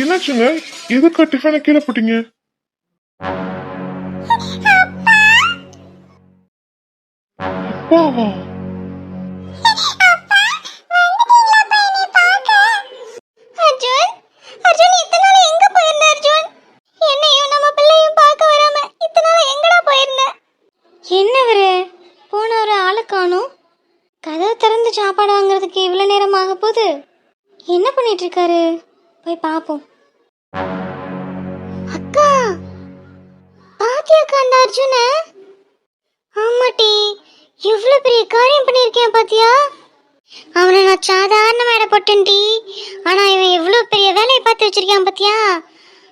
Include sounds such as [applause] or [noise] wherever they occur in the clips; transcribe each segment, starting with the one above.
என்னாச்சுங்க? எதுக்கு டிஃபனை கீழே போட்டீங்க? அப்பாவா அர்ஜுன்? அர்ஜுன் இத்தனை நாள் எங்க போயிருந்த அர்ஜுன்? என்னையும் நம்ம பிள்ளையும் பார்க்க வராம இத்தனை நாள் எங்கடா போயிருந்த? என்னவரு போன ஒரு ஆளை காணும். கதவு திறந்து சாப்பாடு வாங்குறதுக்கு இவ்வளோ நேரம் ஆக போகுது. என்ன பண்ணிட்டு இருக்காரு? போய் பார்ப்போம் அக்கா பாத்தியாக்கா அந்த அர்ஜுன? ஆமாட்டி எவ்வளோ பெரிய காரியம் பண்ணியிருக்கேன் பாத்தியா? அவனை நான் சாதாரண வேலை போட்டேன்டி. ஆனா இவன் எவ்வளோ பெரிய வேலையை பார்த்து வச்சிருக்கான் பாத்தியா?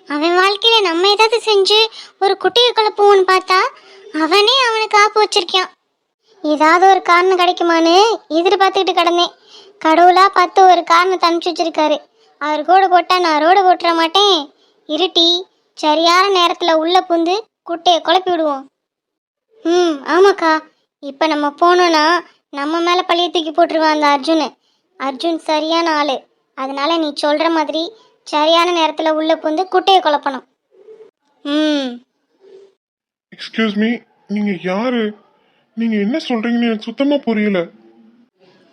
அவன் வாழ்க்கையில நம்ம ஏதாவது செஞ்சு ஒரு குட்டியை குழப்புவோன்னு பார்த்தா அவனே அவனுக்கு ஆப்பு வச்சிருக்கான் ஏதாவது ஒரு காரணம் கிடைக்குமான்னு எதிர்பார்த்துக்கிட்டு கிடந்தேன். கடவுளா பார்த்து ஒரு காரணத்தை அனுப்பிச்சு வச்சிருக்காரு. அவர் கூட போட்டா நான் ரோடு போட்டுற மாட்டேன். இருட்டி சரியான நேரத்துல உள்ள புந்து குட்டையை குழப்பி விடுவோம். ம் ஆமாக்கா. இப்போ நம்ம போனோன்னா நம்ம மேலே பழிய தூக்கி போட்டுருவான் அந்த அர்ஜுன். அர்ஜுன் சரியான ஆளு. அதனால நீ சொல்கிற மாதிரி சரியான நேரத்தில் உள்ள புந்து குட்டையை குழப்பணும். ம். எக்ஸ்கியூஸ் மீ நீங்க யாரு? நீங்க என்ன சொல்றீங்கன்னு எனக்கு சுத்தமா புரியல.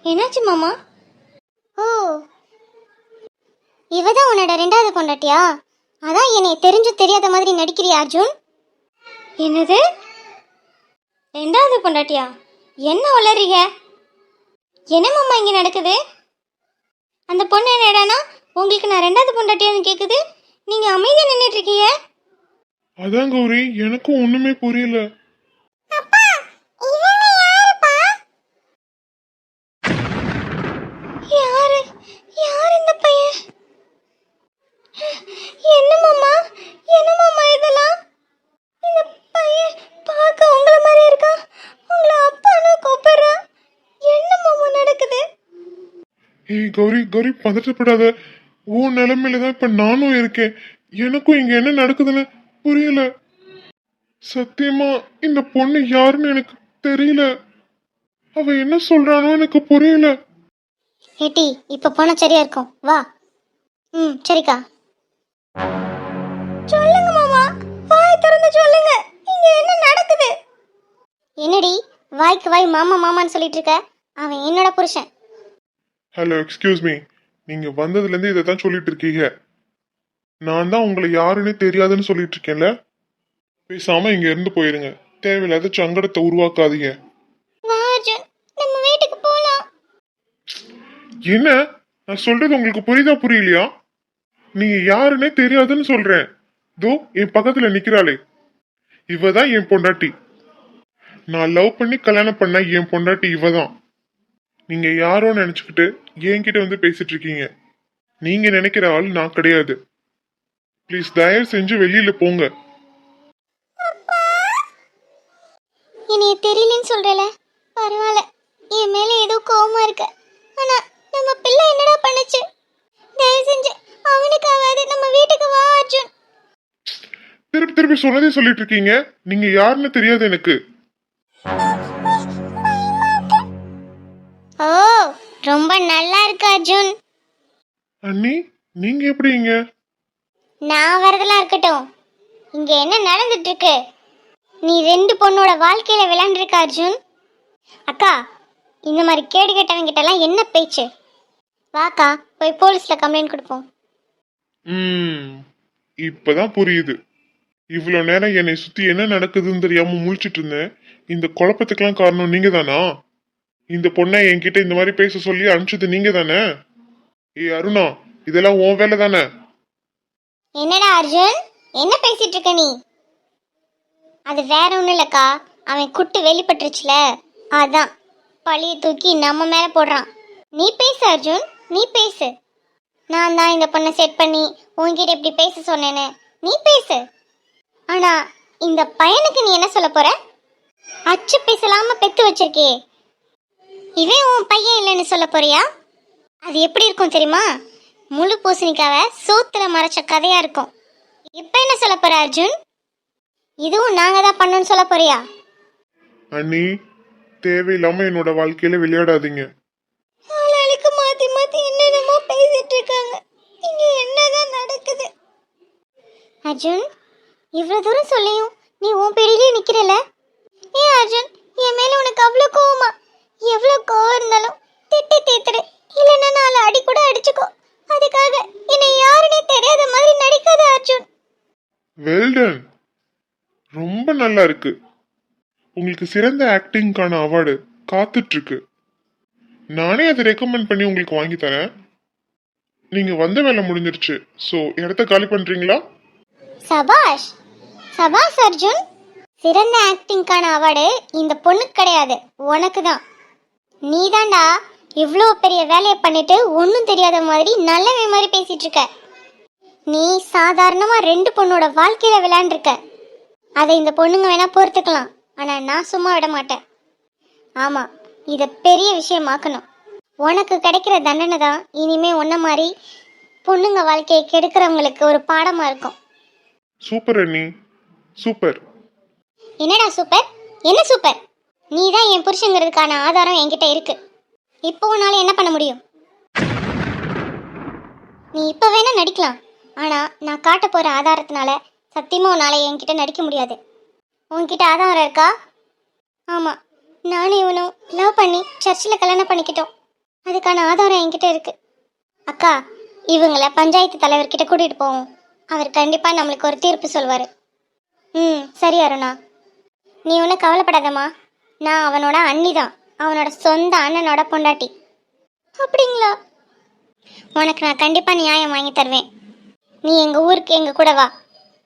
என்னாச்சு மாமா? ஓ இவ தான் உன்னோட ரெண்டாவது பொண்டாட்டியா? அதான் என்னை தெரிஞ்சு தெரியாத மாதிரி நடிக்கிறியா அர்ஜுன்? என்னது? ரெண்டாவது பொண்டாட்டியா? என்ன வளர்றீங்க? என்ன இங்கே நடக்குது? அந்த பொண்ணு என்னடானா உங்களுக்கு நான் ரெண்டாவது பொண்டாட்டியான்னு கேட்குது நீங்கள் அமைதியாக நின்றுட்டு இருக்கீங்க. அதான் கௌரி எனக்கும் ஒன்றுமே புரியல யாரு யார் இந்த பையன் என்ன மாமா? என்ன மாமா இதெல்லாம்? இந்த பையன் பார்க்க உங்களை மாதிரி இருக்கான் உங்களை அப்பான்னு கூப்பிடுறான் என்ன மாமா நடக்குது? ஏய் கௌரி கௌரி பதட்டப்படாத. உன் நிலைமையில தான் இப்ப நானும் இருக்கேன். எனக்கும் இங்க என்ன நடக்குதுன்னு புரியல. சத்தியமா இந்த பொண்ணு யாருன்னு எனக்கு தெரியல. அவ என்ன சொல்றானோ எனக்கு புரியல. ஏட்டி இப்போ போனால் சரியா இருக்கும். வா. ம் சரிக்கா. சொல்லுங்க மாமா. வாய் திறந்து சொல்லுங்க. இங்க என்ன நடக்குது? என்னடி? வாய்க்கு வாய் மாமா மாமான்னு சொல்லிட்டு இருக்க அவன் என்னோட புருஷன். ஹலோ எக்ஸ்கியூஸ் மீ நீங்க வந்ததுல இருந்து இதை தான் சொல்லிட்டு இருக்கீங்க நான் தான் உங்களை யாருன்னே தெரியாதுன்னு சொல்லிட்டு இருக்கேன்ல பேசாம இங்க இருந்து போயிருங்க. தேவையில்லாத சங்கடத்தை உருவாக்காதீங்க. வா அர்ஜுன். நம்ம வீட்டுக்கு போலாம். என்ன? நான் சொல்றது உங்களுக்கு புரியுதா புரியலையா? நீங்க யாருன்னே தெரியாதுன்னு சொல்றேன். தோ என் பக்கத்துல நிக்கிறாளே. இவ தான் என் பொண்டாட்டி. நான் லவ் பண்ணி கல்யாணம் பண்ண என் பொண்டாட்டி இவ தான் நீங்க யாரோ நினைச்சுக்கிட்டு என்கிட்ட வந்து பேசிட்டு இருக்கீங்க. நீங்க நினைக்கிற ஆள் நான் கிடையாது. ப்ளீஸ் தயவு செஞ்சு வெளியில போங்க. என்னைய தெரியலன்னு சொல்றல? பரவாயில்ல. என் மேல ஏதோ கோவமா இருக்கு. ஆனா நம்ம பிள்ளை என்னடா பண்ணுச்சு? தயவு செஞ்சு அவனுக்காவது நம்ம வீட்டுக்கு வா அர்ஜுன். திருப்பி திருப்பி சொன்னதே சொல்லிட்டு இருக்கீங்க நீங்க யாருன்னு தெரியாது எனக்கு. ஓ ரொம்ப நல்லா இருக்கு அர்ஜுன். அண்ணி நீங்க எப்படி இங்க நான் வரதெல்லாம் இருக்கட்டும். இங்க என்ன நடந்துட்டு இருக்கு நீ ரெண்டு பொண்ணோட வாழ்க்கையில விளையாண்டுருக்க அர்ஜுன். அக்கா இந்த மாதிரி கேடு கேட்டவங்க கிட்டலாம் என்ன பேச்சு? வாக்கா போய் போலீஸ்ல கம்ப்ளைண்ட் கொடுப்போம். ம். இப்பதான் புரியுது. இவ்வளோ நேரம் என்னை சுத்தி என்ன நடக்குதுன்னு தெரியாம முழிச்சிட்டு இருந்தேன். இந்த குழப்பத்துக்கெல்லாம் காரணம் நீங்க தானா இந்த பொண்ணை என்கிட்ட இந்த மாதிரி பேச சொல்லி அனுப்பிச்சது நீங்க தானே ஏய் அருணா இதெல்லாம் உன் வேலை தானே என்னடா அர்ஜுன்? என்ன பேசிட்டு இருக்க நீ? அது வேற ஒன்றும் இல்லக்கா. அவன் குட்டு வெளிப்பட்டுருச்சுல. அதான். பழிய தூக்கி நம்ம மேல போடுறான். நீ பேசு அர்ஜுன். நீ பேசு. நான் தான் இந்த பொண்ணை செட் பண்ணி உன்கிட்ட இப்படி பேச சொன்னேன்னு. நீ பேசு. ஆனா இந்த பையனுக்கு நீ என்ன சொல்ல போற? அச்சு பேசலாம பெத்து வச்சிருக்கே. இவன் உன் பையன் இல்லைன்னு சொல்ல போறியா? அது எப்படி இருக்கும் தெரியுமா? முழு பூசணிக்காவை சூத்துல மறைச்ச கதையா இருக்கும். இப்ப என்ன சொல்ல போற அர்ஜுன்? இதுவும் நாங்க தான் பண்ணோம்னு சொல்ல போறியா? அண்ணி தேவையில்லாம என்னோட வாழ்க்கையில விளையாடாதீங்க. ஆளாளுக்கு மாத்தி மாத்தி என்னென்னமோ பேசிட்டு இருக்காங்க இங்க என்னதான் நடக்குது? அர்ஜுன் இவ்வளவு தூரம் சொல்லியும் நீ உன் பிடியிலே நிக்கிறல? ஏ அர்ஜுன் என் மேல உனக்கு அவ்வளவு கோவமா? எவ்வளவு கோவம் இருந்தாலும் திட்டி தீத்துடு இல்லைன்னா நாலு அடி கூட அடிச்சுக்கோ. அதுக்காக என்னை யாருனே தெரியாத மாதிரி நடிக்காத அர்ஜுன். வெல்டன் ரொம்ப நல்லா இருக்கு. உங்களுக்கு சிறந்த ஆக்டிங்கான அவார்டு காத்துட்டு இருக்கு நானே அதை ரெக்கமெண்ட் பண்ணி உங்களுக்கு வாங்கி தரேன். நீங்க வந்த வேலை முடிஞ்சிருச்சு. சோ இடத்த காலி பண்றீங்களா? சபாஷ் சபாஷ் அர்ஜுன் சிறந்த ஆக்டிங்கான அவார்டு இந்த பொண்ணுக்கு கிடையாது உனக்கு தான் நீதான்டா இவ்வளோ பெரிய வேலையை பண்ணிட்டு ஒன்றும் தெரியாத மாதிரி நல்லவே மாதிரி பேசிட்டு இருக்க. நீ சாதாரணமாக ரெண்டு பொண்ணோட வாழ்க்கையில விளையாண்டுருக்க. அதை இந்த பொண்ணுங்க வேணா பொறுத்துக்கலாம் ஆனால் நான் சும்மா விட மாட்டேன். ஆமாம் இதை பெரிய விஷயமாக்கணும். உனக்கு கிடைக்கிற தண்டனை தான். இனிமே உன்ன மாதிரி பொண்ணுங்க வாழ்க்கையை கெடுக்கிறவங்களுக்கு ஒரு பாடமாக இருக்கும். சூப்பர் அண்ணி. சூப்பர் என்னடா சூப்பர் என்ன சூப்பர் நீ தான் என் புருஷங்கிறதுக்கான ஆதாரம் என்கிட்ட இருக்கு. இப்போ உன்னால என்ன பண்ண முடியும்? நீ இப்போ வேணா நடிக்கலாம். ஆனா நான் காட்ட போற ஆதாரத்தினால சத்தியமா உன்னால என்கிட்ட நடிக்க முடியாது. உன்கிட்ட ஆதாரம் இருக்கா? ஆமா. நானும் இவனும் லவ் பண்ணி சர்ச்சில் கல்யாணம் பண்ணிக்கிட்டோம். அதுக்கான ஆதாரம் என்கிட்ட இருக்கு. அக்கா இவங்கள பஞ்சாயத்து தலைவர்கிட்ட கூட்டிட்டு போவோம். அவர் கண்டிப்பா நம்மளுக்கு ஒரு தீர்ப்பு சொல்வாரு. ம் சரி அருணா. நீ ஒன்றும் கவலைப்படாதம்மா. நான் அவனோட அண்ணி தான் அவனோட சொந்த அண்ணனோட பொண்டாட்டி. அப்படிங்களா? உனக்கு நான் கண்டிப்பாக நியாயம் வாங்கி தருவேன். நீ எங்கள் ஊருக்கு எங்கள் கூட வா.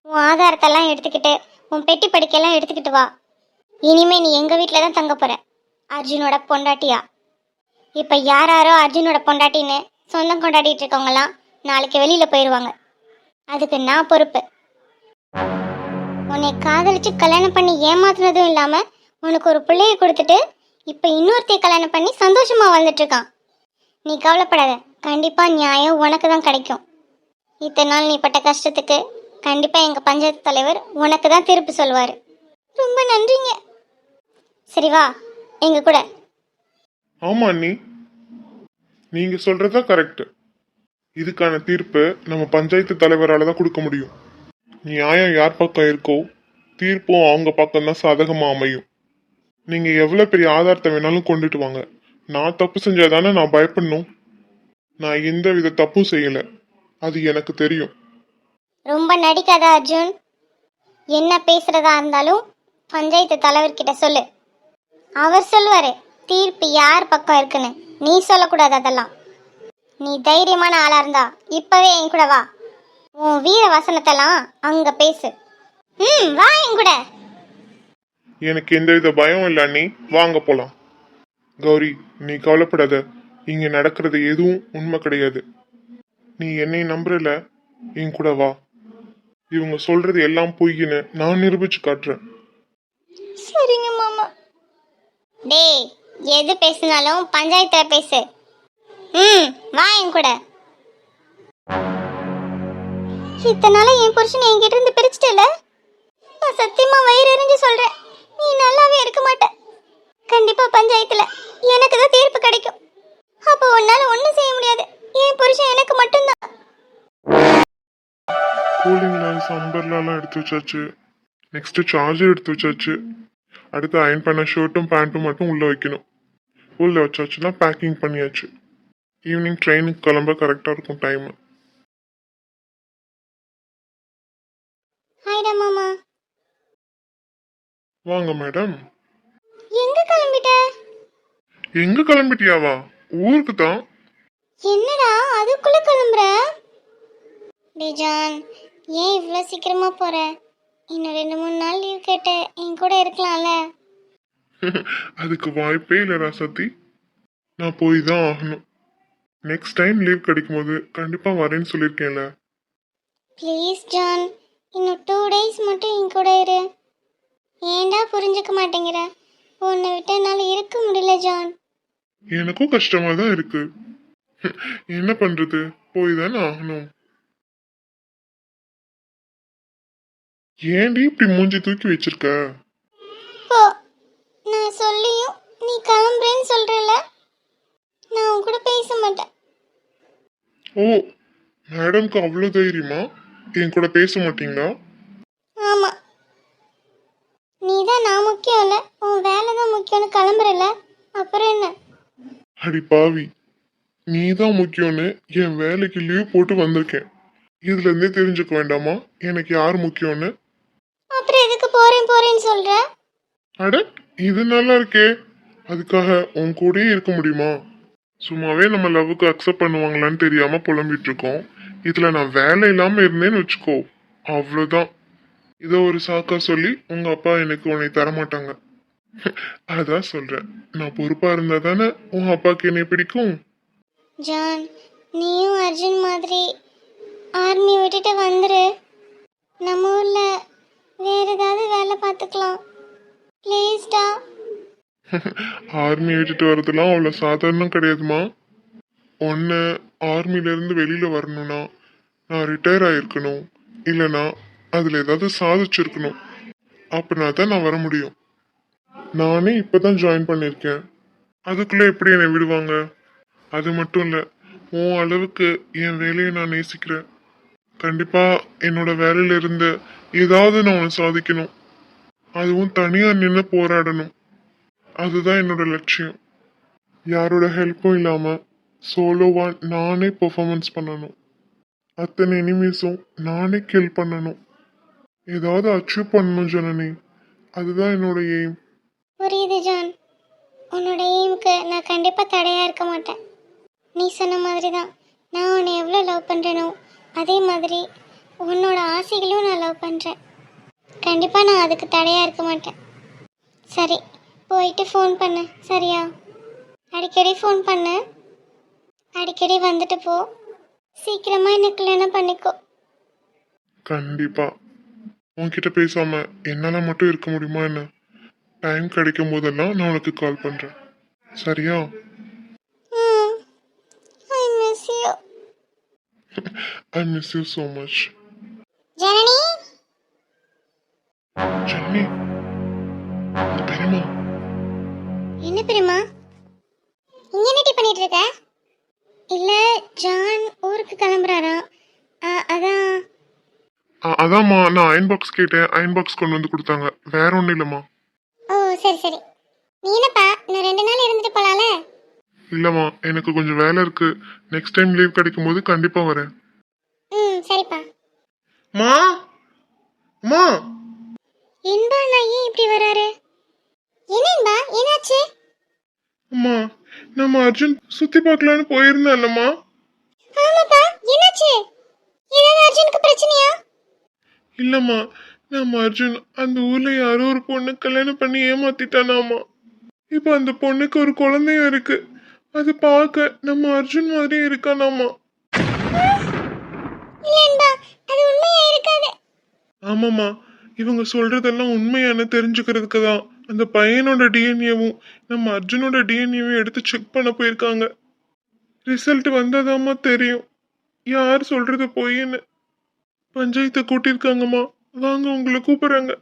உன் ஆதாரத்தெல்லாம் எடுத்துக்கிட்டு உன் பெட்டி படிக்கையெல்லாம் எடுத்துக்கிட்டு வா. இனிமே நீ எங்கள் வீட்டில் தான் தங்க போகிற அர்ஜுனோட பொண்டாட்டியா? இப்போ யார் யாரோ அர்ஜுனோட பொண்டாட்டின்னு சொந்தம் கொண்டாடிட்டு இருக்கவங்கலாம் நாளைக்கு வெளியில் போயிடுவாங்க அதுக்கு நான் பொறுப்பு. உன்னை காதலிச்சு கல்யாணம் பண்ணி ஏமாத்துனதும் இல்லாம உனக்கு ஒரு பிள்ளைய கொடுத்துட்டு இப்ப இன்னொருத்தைய கல்யாணம் பண்ணி சந்தோஷமா வாழ்ந்துட்டுருக்கான். நீ கவலைப்படாத கண்டிப்பா நியாயம் உனக்கு தான் கிடைக்கும். இத்தனை நாள் நீ பட்ட கஷ்டத்துக்கு கண்டிப்பா எங்க பஞ்சாயத்து தலைவர் உனக்கு தான் திருப்பி சொல்வாரு. ரொம்ப நன்றிங்க. சரி வா எங்க கூட. ஆமா அண்ணி. நீங்க சொல்றதா கரெக்ட் இதுக்கான தீர்ப்பு நம்ம பஞ்சாயத்து தலைவரால தான் கொடுக்க முடியும். நியாயம் யார் பக்கம் இருக்கோ தீர்ப்பும் அவங்க பக்கம் தான் சாதகமா அமையும். நீங்க எவ்வளவு பெரிய ஆதாரத்தை வேணாலும் கொண்டுட்டு வாங்க. நான் தப்பு செஞ்சாதானே நான் பயப்படணும். நான் எந்த வித தப்பும் செய்யல. அது எனக்கு தெரியும். ரொம்ப நடிக்காத அர்ஜுன். என்ன பேசுறதா இருந்தாலும் பஞ்சாயத்து தலைவர்கிட்ட சொல்லு. அவர் சொல்லுவாரு தீர்ப்பு யார் பக்கம் இருக்குன்னு நீ சொல்லக்கூடாது அதெல்லாம். நீ தைரியமான ஆளா இருந்தா இப்பவே என் கூட வா. உன் வீர வசனத்தெல்லாம் அங்க பேசு. ம் வா என் கூட. எனக்கு எந்தவித பயம் இல்லை அண்ணி. வாங்க போலாம். கௌரி நீ கவலைப்படாத. இங்க நடக்கிறது எதுவும் உண்மை கிடையாது. நீ என்னை நம்புறல என் கூட வா. இவங்க சொல்றது எல்லாம் பொய்ன்னு நான் நிரூபிச்சு காட்டுறேன். சரிங்க மாமா. டேய் எது பேசினாலும் பஞ்சாயத்துல பேசு. ம் வா என் கூட. இத்தனால என் புருஷன் என்கிட்ட இருந்து பிரிச்சிட்டல? நான் சத்தியமா வயிறு எரிஞ்சு சொல்றேன். நீ நல்லாவே இருக்க மாட்ட. கண்டிப்பா பஞ்சாயத்துல எனக்கு தான் தீர்ப்பு கிடைக்கும். அப்போ உன்னால ஒண்ணும் செய்ய முடியாது. என் புருஷன் எனக்கு மட்டும்தான். கூலிங் கிளாஸ் அம்பர்லாம் எடுத்து வச்சாச்சு. நெக்ஸ்ட் சார்ஜர் எடுத்து வச்சாச்சு. அடுத்து அயன் பண்ண ஷர்ட்டும் பேண்ட்டும் மட்டும் உள்ள வைக்கணும். உள்ள வச்சாச்சுன்னா பேக்கிங் பண்ணியாச்சு. ஈவினிங் ட்ரெயினுக்கு கிளம்ப கரெக்டாக இருக்கும் டைம் ஹாய்டா மாமா. வாங்க மேடம் எங்க கிளம்பிட்ட? எங்க கிளம்பிட்டியாவா? ஊருக்கு தான். என்னடா அதுக்குள்ள கிளம்புற? டிஜான் ஏன் இவ்வளோ சீக்கிரமா போற? இன்னும் ரெண்டு மூணு நாள் லீவ் கேட்ட என் கூட இருக்கலாம்ல. அதுக்கு வாய்ப்பே இல்லை ராசத்தி நான் போய் தான் ஆகணும். நெக்ஸ்ட் டைம் லீவ் கிடைக்கும் போது கண்டிப்பாக வரேன்னு சொல்லியிருக்கேன்ல. ப்ளீஸ் ஜான் இன்னும் டூ டேஸ் மட்டும் என் கூட இரு. ஏன்டா புரிஞ்சுக்க மாட்டேங்கிற? உன்னை விட்டு என்னால் இருக்க முடியல ஜான் எனக்கும் கஷ்டமா தான் இருக்கு. என்ன பண்றது? போய் தானே ஆகணும். ஏன்டி இப்படி மூஞ்சி தூக்கி வச்சிருக்க? சொல்லியும் நீ கிளம்புறேன்னு சொல்றல. நான் உன் கூட பேச மாட்டேன். ஓ மேடம்க்கு அவ்வளோ தைரியமா? என் கூட பேச மாட்டீங்களா? ஆமாம் நீ தான் நான் முக்கியம் இல்லை உன் வேலை தான் முக்கியம்னு கிளம்புறல. அப்புறம் என்ன? அடி பாவி நீ தான் முக்கியம்னு என் வேலைக்கு லீவ் போட்டு வந்திருக்கேன். இதுல இருந்தே தெரிஞ்சுக்க வேண்டாமா? எனக்கு யார் முக்கியம்னு? அப்புறம் எதுக்கு போறேன் போறேன்னு சொல்ற? அட இது நல்லா இருக்கே. அதுக்காக உன் கூடயே இருக்க முடியுமா? சும்மாவே நம்ம லவ்வுக்கு அக்செப்ட் பண்ணுவாங்களான்னு தெரியாம புலம்பிட்டு இருக்கோம் இதுல நான் வேலை இல்லாம இருந்தேன்னு வச்சுக்கோ. அவ்வளோதான் இதை ஒரு சாக்கா சொல்லி உங்க அப்பா எனக்கு உன்னை தரமாட்டாங்க. [laughs] அதான் சொல்றேன். நான் பொறுப்பா இருந்தா தானே உன் அப்பாக்கு என்னை பிடிக்கும்? ஜான் நீயும் அர்ஜுன் மாதிரி ஆர்மி விட்டுட்டு வந்துரு. நம்ம ஊர்ல வேற ஏதாவது வேலை பார்த்துக்கலாம். ப்ளீஸ்டா ஆர்மி விட்டுட்டு வரதெல்லாம் அவ்வளோ சாதாரணம் கிடையாதுமா. ஒன்று ஆர்மிலேருந்து வெளியில் வரணும்னா நான் ரிட்டையர் ஆகிருக்கணும் இல்லைனா அதில் ஏதாவது சாதிச்சிருக்கணும். அப்படின்னா தான் நான் வர முடியும். நானே இப்போ தான் ஜாயின் பண்ணியிருக்கேன் அதுக்குள்ளே எப்படி என்னை விடுவாங்க? அது மட்டும் இல்லை உன் அளவுக்கு என் வேலையை நான் நேசிக்கிறேன். கண்டிப்பாக என்னோட வேலையிலிருந்து ஏதாவது நான் ஒன்று சாதிக்கணும். அதுவும் தனியாக நின்று போராடணும். அதுதான் என்னோட லட்சியம். யாரோட ஹெல்ப்பும் இல்லாம சோலோவா நானே பெர்ஃபார்மன்ஸ் பண்ணணும். அத்தனை எனிமீஸும் நானே கில் பண்ணணும். ஏதாவது அச்சீவ் பண்ணணும் ஜனனி. அதுதான் என்னோட எய்ம் புரியுது ஜான். உன்னோட எய்முக்கு நான் கண்டிப்பாக தடையாக இருக்க மாட்டேன். நீ சொன்ன மாதிரி தான் நான் உன்னை எவ்வளோ லவ் பண்ணுறேனோ அதே மாதிரி உன்னோட ஆசைகளையும் நான் லவ் பண்ணுறேன் கண்டிப்பாக நான் அதுக்கு தடையாக இருக்க மாட்டேன். சரி போயிட்டு ஃபோன் பண்ணு சரியா? அடிக்கடி ஃபோன் பண்ணு. அடிக்கடி வந்துட்டு போ. சீக்கிரமாக என்ன கல்யாணம் பண்ணிக்கோ. கண்டிப்பா. உன்கிட்ட பேசாம என்னால மட்டும் இருக்க முடியுமா என்ன? டைம் கிடைக்கும் போதெல்லாம் நான் உனக்கு கால் பண்றேன். சரியா? I miss you I miss you so much Janani? Jenny பெரியமா என்ன பெரியம்மா இங்க என்னடி பண்ணிட்டு இருக்க? இல்ல ஜான் ஊருக்கு கிளம்புறாராம் ஆ, அதான் அதாம்மா நான் அயன் பாக்ஸ் கேட்டேன். அயன் பாக்ஸ் கொண்டு வந்து கொடுத்தாங்க. வேற ஒன்றும் இல்லைம்மா. ஓ சரி சரி. நீ என்னப்பா நான் ரெண்டு நாள் இருந்துட்டு போலால? இல்லைம்மா எனக்கு கொஞ்சம் வேலை இருக்கு. நெக்ஸ்ட் டைம் லீவ் கிடைக்கும் போது கண்டிப்பாக வரேன். ம் சரிப்பா. மா மா இன்பா நான் ஏன் இப்படி வராரு என்னன்பா என்னாச்சு அம்மா நம்ம அர்ஜுன் சுத்தி பார்க்கலான்னு போயிருந்தேன்லம்மா. ஆமாப்பா என்னாச்சு? ஏதாவது அர்ஜுனுக்கு பிரச்சனையா? இல்லம்மா நம்ம அர்ஜுன் அந்த ஊர்ல யாரோ ஒரு பொண்ணு கல்யாணம் பண்ணி ஏமாத்திட்டானாமா. இப்போ அந்த பொண்ணுக்கு ஒரு குழந்தையும் இருக்கு. அது பார்க்க நம்ம அர்ஜுன் மாதிரியே இருக்கானாமா. ஆமாம்மா இவங்க சொல்றதெல்லாம் உண்மையான தெரிஞ்சுக்கிறதுக்கு தான். அந்த பையனோட டிஎன்ஏவும் நம்ம அர்ஜுனோட டிஎன்ஏவும் எடுத்து செக் பண்ண போயிருக்காங்க. ரிசல்ட் வந்தாதாம்மா தெரியும். யார் சொல்றது பொய்ன்னு. பஞ்சாயத்தை கூட்டியிருக்காங்கம்மா. வாங்க உங்களை கூப்பிடுறாங்க.